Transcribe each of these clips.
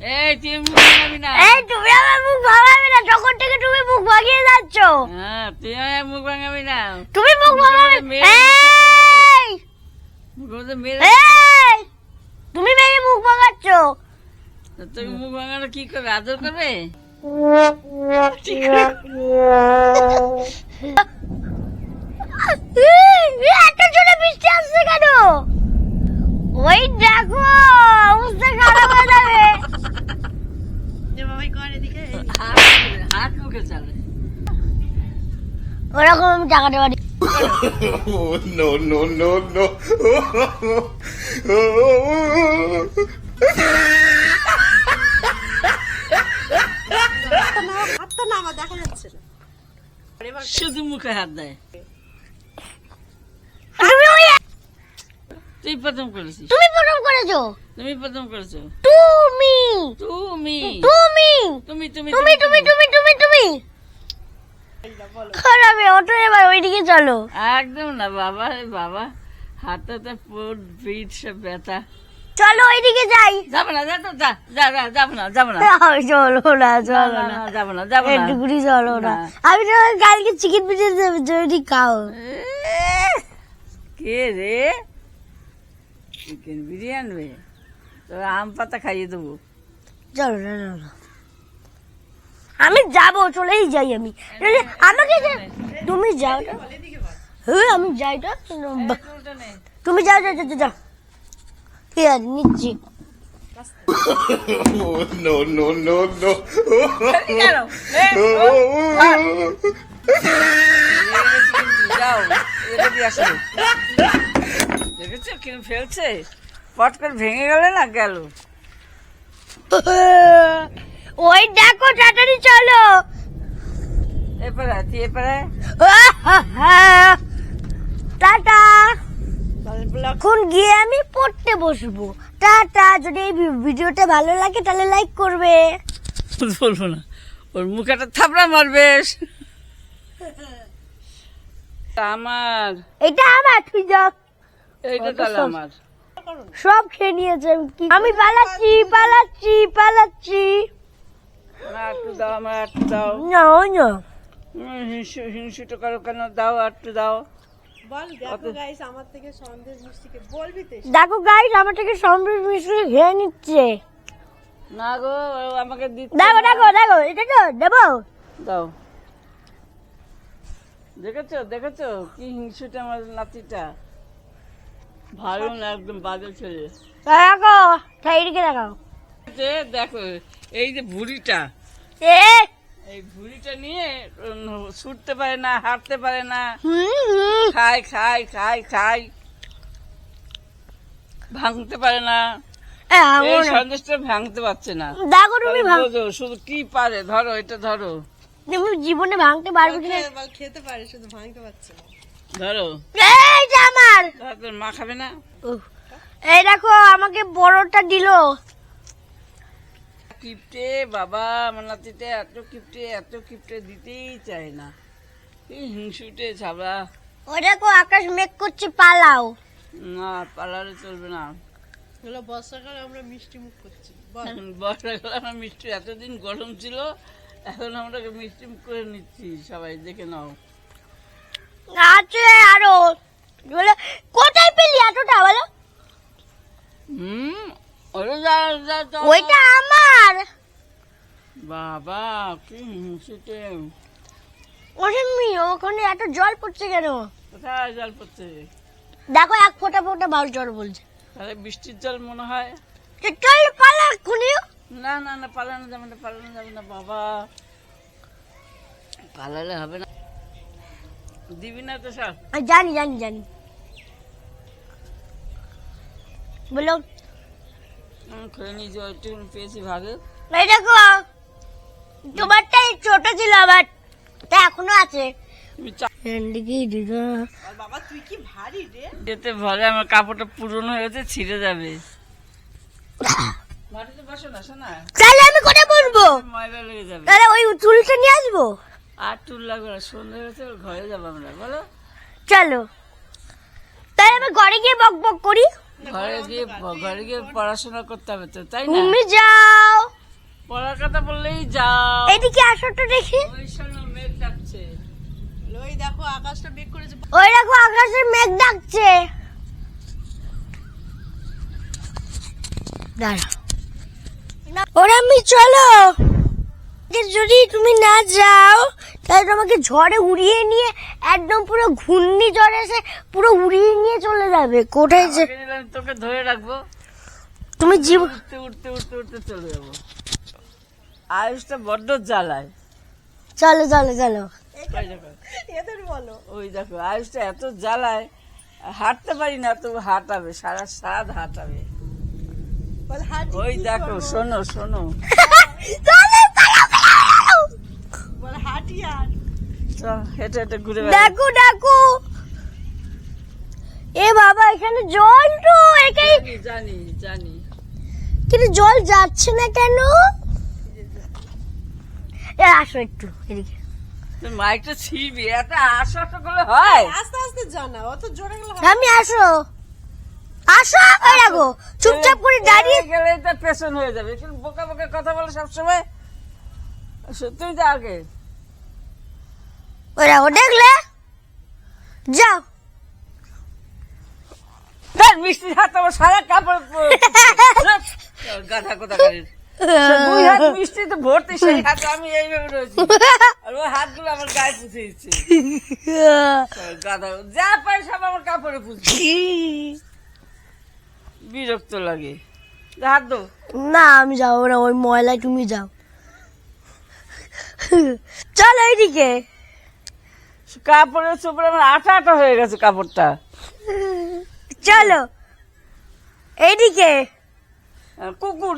এই তুই মুখ ভাঙাবি না। এই তুমি আমার মুখ ভাঙাবে না তখন থেকে তুমি মুখ ভাঙিয়ে যাচ্ছ। হ্যাঁ তুই আমার মুখ ভাঙাবি না। তুমি মুখ ভাঙাবে এই! মুখ মধ্যে মেরে এই! তুমি মেয়ে মুখ ভাঙাচ্ছ। তুই মুখ ভাঙানো কি করবে? আদর করবে? এই, এত জোরে বৃষ্টি আসছে কেন? ওই দেখো অবস্থা খারাপ হয়ে যাবে হাত মুখে- হাত মুখে চালে ওরকম আমি no. হাতটা না দেখা যাচ্ছে না শুধু মুখে হাত দেয়। তুই প্রথম করেছিস। তুমি প্রথম করেছ? তুমি প্রথম করেছ। তুমি তুমি তুমি তুমি তুমি তুমি তুমি। তুমি তুমি তুমি খারাপে অটো এবার ওইদিকে চলো। একদম না বাবা বাবা পিঠ সব ব্যথা। চলো ওইদিকে যাই। যাব না যা তো যা যা যা যাব না যাব না। চলো না চলো না, না না, যাব না যাব না। একটুকুনি চলো না। না। আমি তো কালকে চিকেন পিঠে যদি খাও। কে রে? চিকেন বিরিয়ানি? তো আম পাতা খাইয়ে দেবো। চলো না চলো আমি যাব চলেই যাই আমি। আমাকে তুমি যাও না হ্যাঁ আমি যাই না। তুমি যাও যাও যাও, যাও। ঠিক আছে নিচ্ছি। No, no, no, no. দেখেছ কিরম ফেলছে? পট করে ভেঙে গেলে না গেল? ওই দেখো তাড়াতাড়ি চলো। এরপরে তুই এরপরে? টাটা। এখন গিয়ে আমি পড়তে বসবো। টাটা যদি এই ভিডিওটা ভালো লাগে তাহলে লাইক করবে। বলব না ওর মুখে একটা থাপড়া মারবে। আমার। এটা আমার তুই যাও এইটা তাহলে আমার। সব খেয়ে নিয়েছে। আমি পালাচ্ছি পালাচ্ছি পালাচ্ছি। একটু দাও আমার একটু দাও। না না হিংসু হিংসুটো করো কেন দাও একটু দাও। দেখো গাইস আমার থেকে সন্দেশ নিচ্ছে। না গো আমাকে দেখো দেখো দেখো এটা তো দেবো। দাও। দেখেছ দেখেছ কি হিংসুটা আমার নাতিটা? ভালো না একদম বাজে ছেলে দেখো সাইডকে দেখাও। যে দেখো এই যে ভুড়িটা। এই ভুড়িটা নিয়ে ছুটতে পারে না হাঁটতে পারে না। খায় খায় খায় খায়। ভাঙতে পারে না। এ, এই আমার- সন্দেশটা ভাঙতে পারছে না। দেখো তুমি তাহলে ভাঙ বোঝো, শুধু কি পারে? ধরো এটা ধরো। তুমি জীবনে ভাঙতে পারবে কিনা খেতে পারে শুধু ভাঙতে পারছে না। ধরো। এই যে আমার! মা খাবে না? এই দেখো আমাকে বড়টা দিলো। কিপটে বাবা আমার নাতিতে এত কিপটে এত কিপটে দিতেই চায় না। এই হিংসুটে ছাবড়া ওই দেখো আকাশ মেঘ করছে পালাও। না পালালে চলবে না। হলো বর্ষাকালে আমরা মিষ্টি মুখ করছি। এখন বর্ষাকালে আমার মিষ্টি এতদিন গরম ছিল এখন আমরা মিষ্টি মুখ করে নিচ্ছি সবাই দেখে নাও। আছে আরও। বলে কোথায় পেলি এতটা বলো? হুম ওইটা আমার বাবা কি হিংসুটে ওসম্মি ওখানে এত জল পড়ছে কেন? কোথায় জল পড়ছে? দেখো এক ফোঁটা ফোঁটা বাল জল বলছে। তাহলে বৃষ্টির জল মনে হয়। চল পালা এক্ষুনি না না না পালানো যাবে না পালানো যাবে না বাবা। পালালে হবে না। দিবি না তো আমি জানি জানি জানি। বলো। খেয়ে নিয়ে যাও একটু পেয়েছি ভাগে। এই দেখো তোমারটাই ছোট ছিল আবার তা এখনও আছে। তুমি চা এদিকে। দিদা আর বাবা তুই কি ভারী রে? যেতে ভরে আমার কাপড়টা পুরনো হয়েছে ছিঁড়ে যাবে। তাহলে আমি কোথায় বসবো? ময়লা লেগে যাবে। তাহলে ওই চুলটা নিয়ে আসব? আর টুল লাগবে না সন্ধ্যা হয়েছে ঘরে যাব আমরা বলো। চলো। তাহলে আমি ঘরে গিয়ে বক বক করি। ঘরে গিয়ে ঘরে গিয়ে পড়াশোনা করতে হবে তো তাই না? তুমি যাও বললেই যাও। এদিকে আসো তো দেখি। ওই শোনো মেঘ ডাকছে। ওই দেখো আকাশটা বেক করেছে। ওই দেখো আকাশের মেঘ ডাকছে। দাঁড়া। ওরা আমি চলো। যদি তুমি না যাও তাহলে তোমাকে ঝড়ে উড়িয়ে নিয়ে একদম পুরো ঘূর্ণি ঝড় এসে পুরো উড়িয়ে নিয়ে চলে যাবে। কোথায় যে তোকে ধরে রাখব। তুমি জীব উঠতে উঠতে উঠতে উঠতে চলে যাব। আয়ুষটা বড্ড জ্বালায়। চলো চলো চলো। এদের বলো। ওই দেখো আয়ুষটা এত জ্বালায় হাঁটতে পারি না তবু হাঁটাবে সারা সাত হাঁটাবে। বল ওই দেখো শোনো শোনো। চলো, চলো, চলো। বল হাঁটি হেঁটে হেঁটে ঘুরে। ডাকু ডাকু। এ বাবা এখানে জল তো একাই জানি জানি জানি। কিন্তু জল যাচ্ছে না কেন? এ আসো একটু এদিকে। মাইকটা ছিড়বি এত আশা আশা করলে হয়? আস্তে আস্তে জানা অত জোরে গেলে আমি আসো। আসো ওই রাখো চুপচাপ করে দাঁড়িয়ে গেলে এটা পেছন হয়ে যাবে। কিন্তু বোকা বোকা কথা বলে সবসময়। তুই যা আগে। ওই রাখো দেখলে? যাও। দেখ মিষ্টির হাত আমার সারা কাপড় গাধা কোথা দুই হাত ভর্তি সেই হাতে আমি এইভাবে রয়েছি। আর ওই হাতগুলো আমার গায়ে পুষে দিচ্ছে। যা পাই সব আমার কাপড়ে পুষছে বিরক্ত লাগে। হাত দো না আমি যাব না ওই ময়লায় তুমি যাও। চলো এইদিকে। কাপড়ের চোপড়ে আমার আটা আটা হয়ে গেছে কাপড়টা। চলো। এইদিকে। কুকুর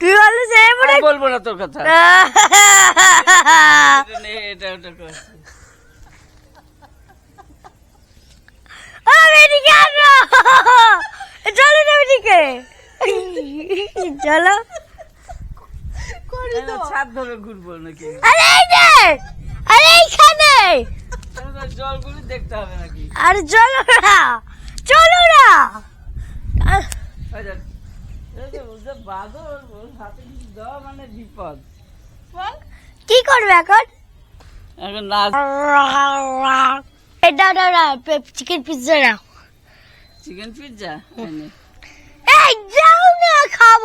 তুই বলো সে মনে বলব না তোর কথা। এটা ওটা চলো না এদিকে। চলো। ছাদ ধরে ঘুরবো নাকি? আরে আরে এইখানে। জলগুলি দেখতে হবে নাকি? আরে চলো না চলো না কি করবে এখন? এখন নাচ এটা না চিকেন পিৎজা না চিকেন পিৎজা এই যাও না খাব।